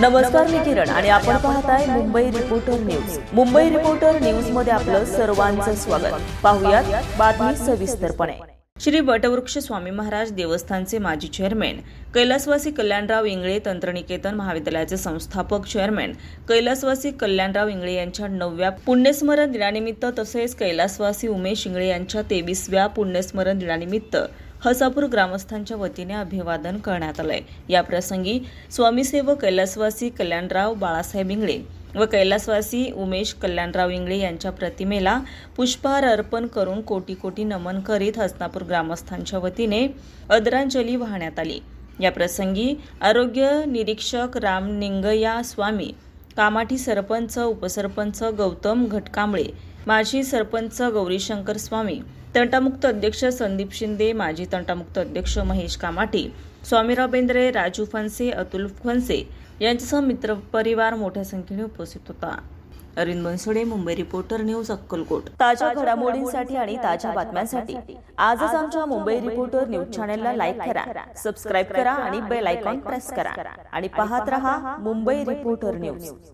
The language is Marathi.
नमस्कार मी किरण आणि आपण पाहताय Mumbai reporter news Mumbai reporter न्यूजमध्ये आपलं सर्वांचं स्वागत. पाहुयात बातमी सविस्तरपणे. श्री वटवृक्ष स्वामी महाराज देवस्थानचे माजी चेअरमॅन कैलासवासी कल्याणराव इंगळे तंत्रनिकेतन महाविद्यालयाचे संस्थापक चेअरमॅन कैलासवासी कल्याणराव इंगळे यांच्या नवव्या पुण्यस्मरण दिनानिमित्त तसेच कैलासवासी उमेश इंगळे यांच्या तेवीसव्या पुण्यस्मरण दिनानिमित्त हसापूर ग्रामस्थांच्या वतीने अभिवादन करण्यात आलंय. याप्रसंगी स्वामीसेवक कैलासवासी कल्याणराव बाळासाहेब इंगळे व कैलासवासी उमेश कल्याणराव इंगळे यांच्या प्रतिमेला पुष्पहार अर्पण करून कोटी कोटी नमन करीत हसनापूर ग्रामस्थांच्या वतीने आदरांजली वाहण्यात आली. या प्रसंगी आरोग्य निरीक्षक राम निंगया स्वामी कामाठी सरपंच उपसरपंच गौतम घटकांबळे माजी सरपंच गौरीशंकर स्वामी तंटामुक्त अध्यक्ष संदीप शिंदे माजी तंटामुक्त अध्यक्ष महेश कामाटे स्वामीराव बेंद्रे राजू फनसे अतुल फनसे यांच्यासह मित्रपरिवार मोठ्या संख्येने उपस्थित होता. Arvind Bansode Mumbai reporter news Akkalkot. ताज्या घडामोडींसाठी आणि ताज्या बातम्यांसाठी आजच आमच्या मुंबई रिपोर्टर न्यूज चॅनेलला लाईक करा सबस्क्राईब करा आणि बेल आयकॉन प्रेस करा. आणि पाहत रहा मुंबई रिपोर्टर न्यूज.